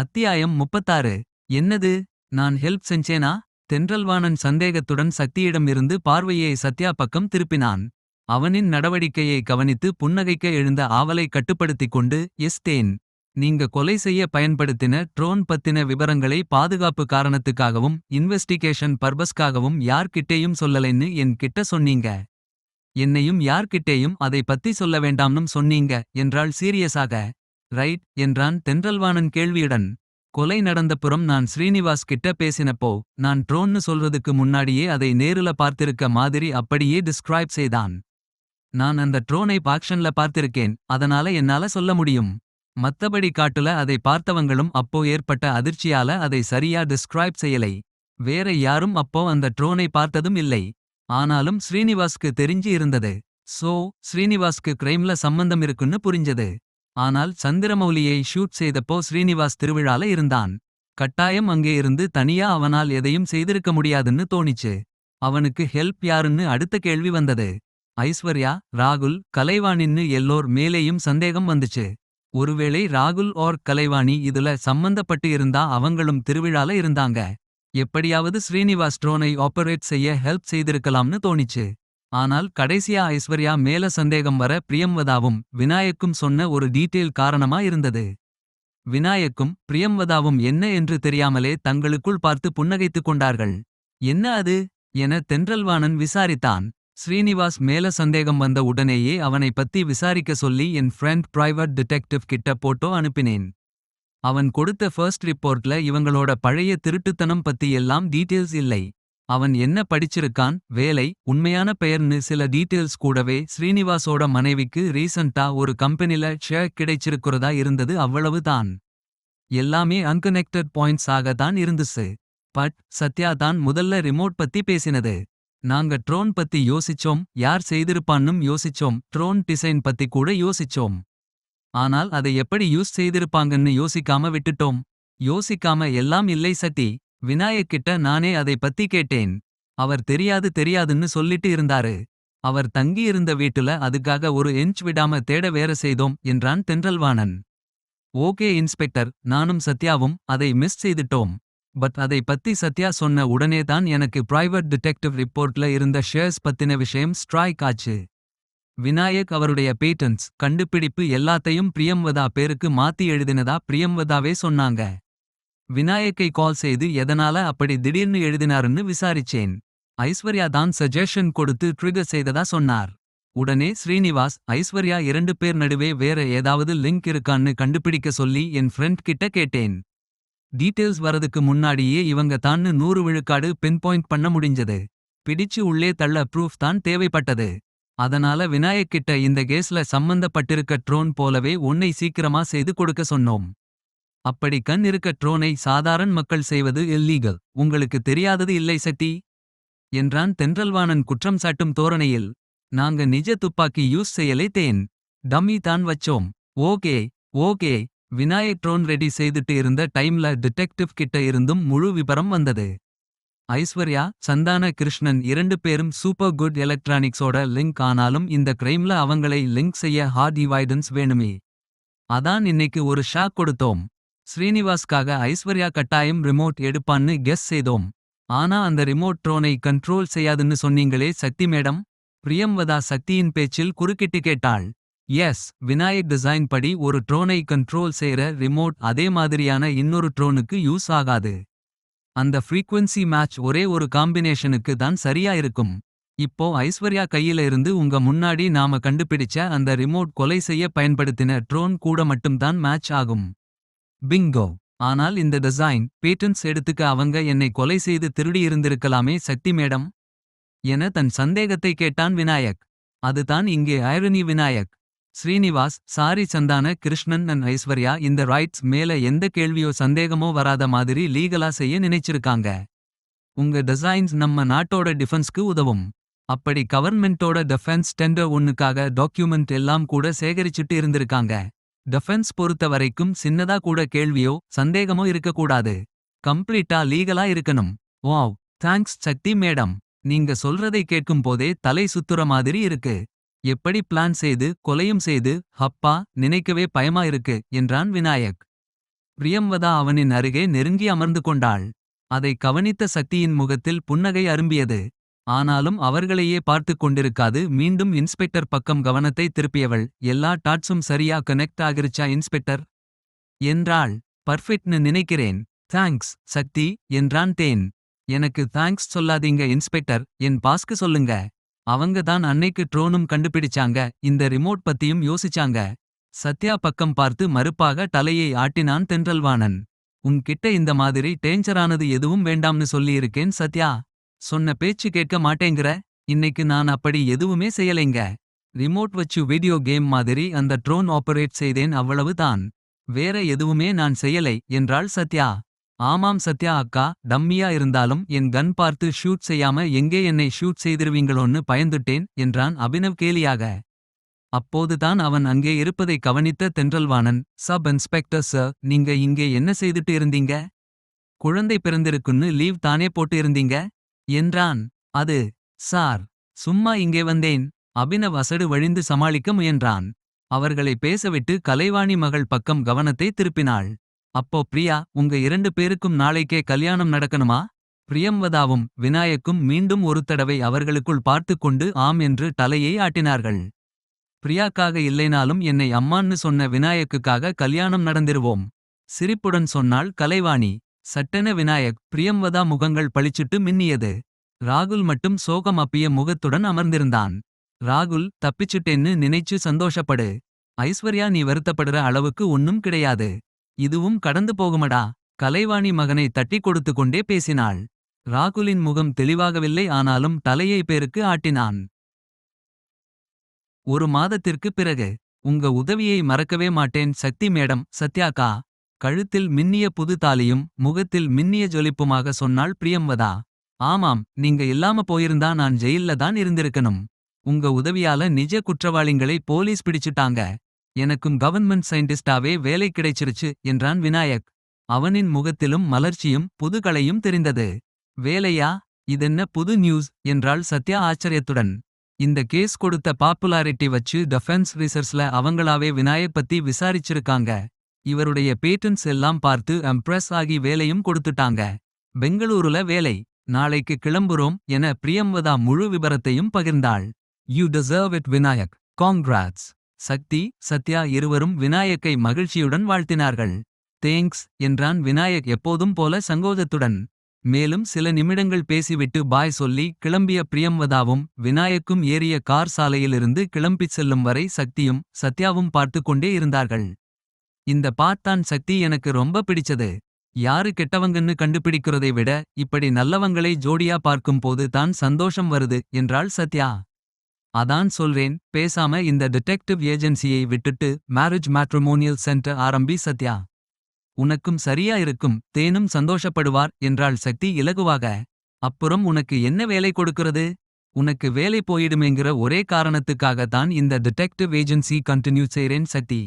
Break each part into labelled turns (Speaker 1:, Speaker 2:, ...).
Speaker 1: அத்தியாயம் முப்பத்தாறு. என்னது? நான் ஹெல்ப் செஞ்சேனா? தென்றல்வாணன் சந்தேகத்துடன் சக்தியிடம் இருந்து பார்வையை சத்யா பக்கம் திருப்பினான். அவனின் நடவடிக்கையை கவனித்து புன்னகைக்க எழுந்த ஆவலை கட்டுப்படுத்திக் கொண்டு எஸ்தேன் நீங்க கொலை செய்ய பயன்படுத்தின ட்ரோன் பத்தின விவரங்களை பாதுகாப்பு காரணத்துக்காகவும் இன்வெஸ்டிகேஷன் பர்பஸ்க்காகவும் யார்கிட்டேயும் சொல்லலைன்னு என் கிட்ட சொன்னீங்க. என்னையும் யார்கிட்டேயும் அதை பத்தி சொல்ல வேண்டாம்னும் சொன்னீங்க என்றாள் சீரியஸாக. ரைட் என்றான் தென்றல்வாணன் கேள்வியுடன். கொலை நடந்தப்புறம் நான் ஸ்ரீனிவாஸ் கிட்ட பேசினப்போ நான் ட்ரோன்னு சொல்றதுக்கு முன்னாடியே அதை நேருல பார்த்திருக்க மாதிரி அப்படியே டிஸ்கிரைப் செய்தான். நான் அந்த ட்ரோனை பாக்ஷன்ல பார்த்திருக்கேன் அதனால என்னால சொல்ல முடியும். மத்தபடி காட்டுல அதை பார்த்தவங்களும் அப்போ ஏற்பட்ட அதிர்ச்சியால அதை சரியா டிஸ்கிரைப் செய்யலை. வேற யாரும் அப்போ அந்த ட்ரோனை பார்த்ததும் இல்லை. ஆனாலும் ஸ்ரீனிவாஸ்க்கு தெரிஞ்சு இருந்தது. சோ ஸ்ரீனிவாஸ்க்கு கிரைம்ல சம்பந்தம் இருக்குன்னு புரிஞ்சது. ஆனால் சந்திரமௌலியை ஷூட் செய்தப்போ ஸ்ரீனிவாஸ் திருவிழால இருந்தான். கட்டாயம் அங்கே இருந்து தனியா அவனால் எதையும் செய்திருக்க முடியாதுன்னு தோணிச்சு. அவனுக்கு ஹெல்ப் யாருன்னு அடுத்த கேள்வி வந்தது. ஐஸ்வர்யா ராகுல் கலைவாணின்னு எல்லோர் மேலேயும் சந்தேகம் வந்துச்சு. ஒருவேளை ராகுல் ஓர் கலைவாணி இதுல சம்பந்தப்பட்டு இருந்தா அவங்களும் திருவிழால இருந்தாங்க. எப்படியாவது ஸ்ரீனிவாஸ் ட்ரோனை ஆபரேட் செய்ய ஹெல்ப் செய்திருக்கலாம்னு தோணிச்சு. ஆனால் கடைசியா ஐஸ்வர்யா மேல சந்தேகம் வர பிரியம்வதாவும் விநாயக்கும் சொன்ன ஒரு டீட்டெயில் காரணமா இருந்தது. விநாயக்கும் பிரியம்வதாவும் என்ன என்று தெரியாமலே தங்களுக்குள் பார்த்து புன்னகைத்துக் கொண்டார்கள். என்ன அது? என தென்றல்வாணன் விசாரித்தான். ஸ்ரீனிவாஸ் மேல சந்தேகம் வந்த உடனேயே அவனை பத்தி விசாரிக்க சொல்லி என் ஃப்ரெண்ட் பிரைவேட் டிடெக்டிவ் கிட்ட போட்டோ அனுப்பினேன். அவன் கொடுத்த ஃபர்ஸ்ட் ரிப்போர்ட்ல இவங்களோட பழைய திருட்டுத்தனம் பத்தி எல்லாம் டீட்டெயில்ஸ் இல்லை. அவன் என்ன படிச்சிருக்கான்? வேலை உண்மையான பெயர்னு சில டீட்டெயில்ஸ் கூடவே ஸ்ரீனிவாசோட மனைவிக்கு ரீசண்டா ஒரு கம்பெனில ஷேர் கிடைச்சிருக்கிறதா இருந்தது அவ்வளவு தான். எல்லாமே அன்கனெக்டட் பாயிண்ட்ஸ் ஆக தான் இருந்துச்சு. பட் சத்யா தான் முதல்ல ரிமோட் பத்தி பேசினது. நாங்க ட்ரோன் பத்தி யோசிச்சோம் யார் செய்திருப்பான்னும் யோசிச்சோம் ட்ரோன் டிசைன் பத்தி கூட யோசிச்சோம். ஆனால் அதை எப்படி யூஸ் செய்திருப்பாங்கன்னு யோசிக்காம விட்டுட்டோம். யோசிக்காம எல்லாம் இல்லை சத்தி. விநாயக்கிட்ட நானே அதை பத்தி கேட்டேன். அவர் தெரியாது தெரியாதுன்னு சொல்லிட்டு இருந்தாரு. அவர் தங்கியிருந்த வீட்டுல அதுக்காக ஒரு இன்ச் விடாம தேட வேற செய்தோம் என்றான் தென்றல்வாணன். ஓகே இன்ஸ்பெக்டர் நானும் சத்யாவும் அதை மிஸ் செய்துட்டோம். பட் அதை பத்தி சத்யா சொன்ன உடனே தான் எனக்கு பிரைவேட் டிடெக்டிவ் ரிப்போர்ட்ல இருந்த ஷேர்ஸ் பத்தின விஷயம் ஸ்ட்ராய்க் ஆச்சு. விநாயக் அவருடைய பேட்டன்ஸ் கண்டுபிடிப்பு எல்லாத்தையும் பிரியம்வதா பேருக்கு மாத்தி எழுதினதா பிரியம்வதாவே சொன்னாங்க. விநாயக்கை கால் செய்து எதனால அப்படி திடீர்னு எழுதினாருன்னு விசாரிச்சேன். ஐஸ்வர்யா தான் சஜஷன் கொடுத்து ட்ரிகர் செய்ததா சொன்னார். உடனே ஸ்ரீனிவாஸ் ஐஸ்வர்யா இரண்டு பேர் நடுவே வேற ஏதாவது லிங்க் இருக்கான்னு கண்டுபிடிக்க சொல்லி என் ஃப்ரெண்ட் கிட்ட கேட்டேன். டீட்டெயில்ஸ் வரதுக்கு முன்னாடியே இவங்க தான்னு நூறு விழுக்காடு பின் பாயிண்ட் பண்ண முடிஞ்சது. பிடிச்சு உள்ளே தள்ள ப்ரூஃப் தான் தேவைப்பட்டது. அதனால விநாயக் கிட்ட இந்த கேஸ்ல சம்பந்தப்பட்டிருக்க ட்ரோன் போலவே உன்னை சீக்கிரமா செய்து கொடுக்க சொன்னோம். அப்படி கண் இருக்க ட்ரோனை சாதாரண மக்கள் செய்வது இல்லீகல் உங்களுக்கு தெரியாதது இல்லை சக்தி என்றான் தென்றல்வாணன் குற்றம் சாட்டும் தோரணையில். நாங்க நிஜ துப்பாக்கி யூஸ் செய்யலை தேன். டம்மி தான் வச்சோம். Okay okay. Vinayak drone ready செய்துட்டு இருந்த டைம்ல டிடெக்டிவ் கிட்ட இருந்தும் முழு விபரம் வந்தது. ஐஸ்வர்யா சந்தான கிருஷ்ணன் இரண்டு பேரும் சூப்பர் குட் எலக்ட்ரானிக்ஸோட லிங்க் ஆனாலும் இந்த கிரைம்ல அவங்களை லிங்க் செய்ய ஹார்ட் டிவைடன்ஸ் வேணுமே. அதான் இன்னைக்கு ஒரு ஷாக் கொடுத்தோம். ஸ்ரீனிவாஸ்க்காக ஐஸ்வர்யா கட்டாயம் ரிமோட் எடுப்பான்னு கெஸ் செய்தோம். ஆனா அந்த ரிமோட் ட்ரோனை கண்ட்ரோல் செய்யாதுன்னு சொன்னீங்களே சக்தி மேடம். பிரியம்வதா சக்தியின் பேச்சில் குறுக்கிட்டு கேட்டாள். எஸ் விநாயக் டிசைன் படி ஒரு ட்ரோனை கண்ட்ரோல் செய்யற ரிமோட் அதே மாதிரியான இன்னொரு ட்ரோனுக்கு யூஸ் ஆகாது. அந்த ஃப்ரீக்வன்சி மேட்ச் ஒரே ஒரு காம்பினேஷனுக்கு தான் சரியா இருக்கும். இப்போ ஐஸ்வர்யா கையில இருந்து உங்க முன்னாடி நாம கண்டுபிடிச்ச அந்த ரிமோட் கொலை செய்ய பயன்படுத்தின ட்ரோன் கூட மட்டும்தான் மேட்ச் ஆகும். பிங்கோ. ஆனால் இந்த டிசைன் பேட்டன்ஸ் எடுத்துக்க அவங்க என்னை கொலை செய்து திருடியிருந்திருக்கலாமே சக்தி மேடம். என தன் சந்தேகத்தை கேட்டான் விநாயக். அதுதான் இங்கே ஐரணி விநாயக். ஸ்ரீனிவாஸ் சாரி சந்தான கிருஷ்ணன் அண்ட் ஐஸ்வர்யா இந்த ரைட்ஸ் மேல எந்த கேள்வியோ சந்தேகமோ வராத மாதிரி லீகலா செய்ய நினைச்சிருக்காங்க. உங்க டிசைன்ஸ் நம்ம நாட்டோட டிஃபென்ஸ்க்கு உதவும். அப்படி கவர்மெண்டோட டிஃபென்ஸ் டெண்டர் ஒன்னுக்காக டாக்குமெண்ட் எல்லாம் கூட சேகரிச்சுட்டு இருந்திருக்காங்க. டிஃபென்ஸ் பொறுத்த வரைக்கும் சின்னதா கூட கேள்வியோ சந்தேகமோ இருக்கக்கூடாது. கம்ப்ளீட்டா லீகலா இருக்கணும். Wow thanks Shakti madam. நீங்க சொல்றதை கேட்கும் போதே தலை சுத்துற மாதிரி இருக்கு. எப்படி பிளான் செய்து கொலையும் செய்து ஹப்பா நினைக்கவே பயமா இருக்கு என்றான் விநாயக். பிரியம்வதா அவனின் அருகே நெருங்கி அமர்ந்து கொண்டாள். அதை கவனித்த சக்தியின் முகத்தில் புன்னகை அரும்பியது. ஆனாலும் அவர்களையே பார்த்துக் கொண்டிருக்காது மீண்டும் இன்ஸ்பெக்டர் பக்கம் கவனத்தை திருப்பியவள். எல்லா டாட்ஸும் சரியா கனெக்ட் ஆகிருச்சா இன்ஸ்பெக்டர். என்றாள் பர்ஃபெக்ட்னு நினைக்கிறேன். தேங்க்ஸ் சக்தி என்றான் தேன். எனக்கு தேங்க்ஸ் சொல்லாதீங்க இன்ஸ்பெக்டர் என் பாஸ்க்கு சொல்லுங்க. அவங்க தான் அன்னைக்கு ட்ரோனும் கண்டுபிடிச்சாங்க இந்த ரிமோட் பத்தியும் யோசிச்சாங்க. சத்யா பக்கம் பார்த்து மறுப்பாக தலையை ஆட்டினான் தென்றல்வாணன். உன்கிட்ட இந்த மாதிரி டேஞ்சரானது எதுவும் வேண்டாம்னு சொல்லியிருக்கேன் சத்யா. சொன்ன பேச்சு கேட்க மாட்டேங்கிற இன்னைக்கு நான் அப்படி எதுவுமே செய்யலைங்க. ரிமோட் வச்சு வீடியோ கேம் மாதிரி அந்த ட்ரோன் ஆபரேட் செய்தேன் அவ்வளவு தான். வேற எதுவுமே நான் செய்யலை என்றாள் சத்யா. ஆமாம் சத்யா அக்கா டம்மியா இருந்தாலும் என் கன் பார்த்து ஷூட் செய்யாம எங்கே என்னை ஷூட் செய்திருவீங்களோன்னு பயந்துட்டேன் என்றான் அபினவ் கேலியாக. அப்போதுதான் அவன் அங்கே இருப்பதை கவனித்த தென்றல்வாணன் சப் இன்ஸ்பெக்டர் சார் நீங்க இங்கே என்ன செய்துட்டு இருந்தீங்க. குழந்தை பிறந்திருக்குன்னு லீவ் தானே போட்டு இருந்தீங்க. என்றான் அது சார் சும்மா இங்கே வந்தேன். அபினவ் அசடு வழிந்து சமாளிக்க முயன்றான். அவர்களை பேசவிட்டு கலைவாணி மகள் பக்கம் கவனத்தை திருப்பினாள். அப்போ பிரியா உங்க இரண்டு பேருக்கும் நாளைக்கே கல்யாணம் நடக்கணுமா. பிரியம்வதாவும் விநாயக்கும் மீண்டும் ஒரு தடவை அவர்களுக்குள் பார்த்துக் கொண்டு ஆம் என்று தலையை ஆட்டினார்கள். பிரியாக்காக இல்லைனாலும் என்னை அம்மான்னு சொன்ன விநாயக்குக்காக கல்யாணம் நடந்திருவோம். சிரிப்புடன் சொன்னாள் கலைவாணி. சட்டென விநாயக் பிரியம்வதா முகங்கள் பளிச்சிட்டு மின்னியது. ராகுல் மட்டும் சோகம் அப்பிய முகத்துடன் அமர்ந்திருந்தான். ராகுல் தப்பிச்சுட்டேன்னு நினைச்சு சந்தோஷப்படு. ஐஸ்வர்யா நீ வருத்தப்படுற அளவுக்கு ஒன்னும் கிடையாது. இதுவும் கடந்து போகுமடா. கலைவாணி மகனை தட்டிக் கொடுத்து கொண்டே பேசினாள். ராகுலின் முகம் தெளிவாகவில்லை ஆனாலும் தலையை பேருக்கு ஆட்டினான். ஒரு மாதத்திற்கு பிறகு உங்க உதவியை மறக்கவே மாட்டேன் சக்தி மேடம் சத்யாக்கா. கழுத்தில் மின்னிய புது தாலியும் முகத்தில் மின்னிய ஜொலிப்புமாக சொன்னாள் பிரியம்வதா. ஆமாம் நீங்க இல்லாம போயிருந்தா நான் ஜெயில்ல தான் இருந்திருக்கணும். உங்க உதவியால நிஜ குற்றவாளிகளை போலீஸ் பிடிச்சுட்டாங்க. எனக்கும் கவர்மெண்ட் சயின்டிஸ்டாவே வேலை கிடைச்சிருச்சு என்றான் விநாயக். அவனின் முகத்திலும் மலர்ச்சியும் புதுகளையும் தெரிந்தது. வேலையா இதென்ன புது நியூஸ் என்றாள் சத்யா ஆச்சரியத்துடன். இந்த கேஸ் கொடுத்த பாப்புலாரிட்டி வச்சு டெஃபென்ஸ் ரிசர்ச்ல அவங்களாவே விநாயக் பத்தி விசாரிச்சிருக்காங்க. இவருடைய பேட்டன்ஸ் எல்லாம் பார்த்து அம்ப்ரெஸ் ஆகி வேலையும் கொடுத்துட்டாங்க. பெங்களூருல வேலை நாளைக்கு கிளம்புறோம் என பிரியம்வதா முழு விபரத்தையும் பகிர்ந்தாள். You deserve it Vinayak congrats. Shakti Sathya இருவரும் விநாயக்கை மகிழ்ச்சியுடன் வாழ்த்தினார்கள். தேங்க்ஸ் என்றான் விநாயக் எப்போதும் போல சங்கோதத்துடன். மேலும் சில நிமிடங்கள் பேசிவிட்டு பாய் சொல்லி கிளம்பிய பிரியம்வதாவும் விநாயக்கும் ஏறிய கார் சாலையிலிருந்து கிளம்பிச் செல்லும் வரை சக்தியும் சத்யாவும் பார்த்து கொண்டே இருந்தார்கள். இந்த பார்த்தான் சக்தி எனக்கு ரொம்ப பிடிச்சது. யாரு கெட்டவங்கன்னு கண்டுபிடிக்கிறதை விட இப்படி நல்லவங்களை ஜோடியா பார்க்கும் போது தான் சந்தோஷம் வருது என்றாள் சத்யா. அதான் சொல்றேன் பேசாம இந்த டிடெக்டிவ் ஏஜென்சியை விட்டுட்டு மேரேஜ் மேட்ரிமோனியல் சென்டர் ஆரம்பி சத்யா. உனக்கும் சரியா இருக்கும் தேனும் சந்தோஷப்படுவார் என்றாள் சக்தி இலகுவாக. அப்புறம் உனக்கு என்ன வேலை கொடுக்கிறது. உனக்கு வேலை போயிடுமேங்கிற ஒரே காரணத்துக்காக தான் இந்த டிடெக்டிவ் ஏஜென்சி கண்டினியூ செய்றேன் சக்தி.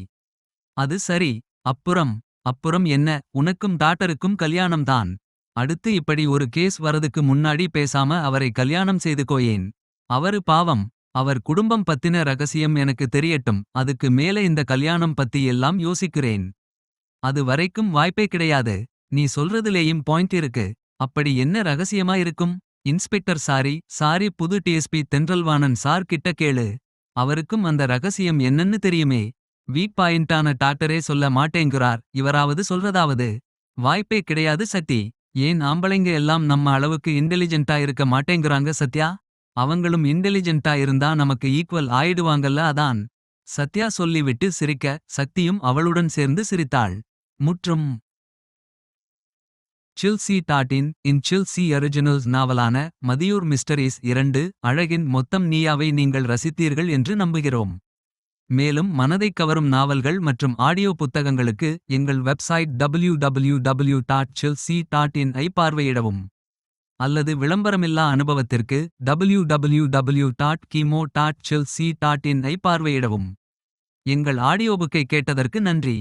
Speaker 1: அது சரி அப்புறம் அப்புறம் என்ன உனக்கும் டாட்டருக்கும் கல்யாணம் தான். அடுத்து இப்படி ஒரு கேஸ் வரதுக்கு முன்னாடி பேசாம அவரை கல்யாணம் செய்து கோயேன். அவரு பாவம் அவர் குடும்பம் பத்தின ரகசியம் எனக்கு தெரியட்டும் அதுக்கு மேல இந்த கல்யாணம் பத்தி எல்லாம் யோசிக்கிறேன். அது வரைக்கும் வாய்ப்பே கிடையாது. நீ சொல்றதுலேயும் பாயிண்ட் இருக்கு. அப்படி என்ன ரகசியமா இருக்கும். இன்ஸ்பெக்டர் சாரி சாரி புது டிஎஸ்பி தென்றல்வாணன் சார் கிட்ட கேளு. அவருக்கும் அந்த ரகசியம் என்னன்னு தெரியுமே. வீக் பாயிண்டான டாக்டரே சொல்ல மாட்டேங்கிறார் இவராவது சொல்றதாவது. வாய்ப்பே கிடையாது சத்தி ஏன் ஆம்பளைங்க எல்லாம் நம்ம அளவுக்கு இன்டெலிஜென்ட்டா இருக்க மாட்டேங்கிறாங்க சத்யா. அவங்களும் இன்டெலிஜென்ட்டா இருந்தா நமக்கு ஈக்குவல் ஆயிடுவாங்கல்ல அதான். சத்யா சொல்லிவிட்டு சிரிக்க சக்தியும் அவளுடன் சேர்ந்து சிரித்தாள். முற்றும் சில்சி டாட்டின் இன் சில்சி ஒரிஜினல்ஸ் நாவலான மதியூர் மிஸ்டரீஸ் இரண்டு அழகின் மொத்தம் நீயாவை நீங்கள் ரசித்தீர்கள் என்று நம்புகிறோம். மேலும் மனதைக் கவரும் நாவல்கள் மற்றும் ஆடியோ புத்தகங்களுக்கு எங்கள் website W W W dot chill C dot in ஐ பார்வையிடவும். அல்லது விளம்பரமில்லா அனுபவத்திற்கு W W W dot kimo dot chill C dot in ஐ பார்வையிடவும். எங்கள் ஆடியோபுக்கை கேட்டதற்கு நன்றி.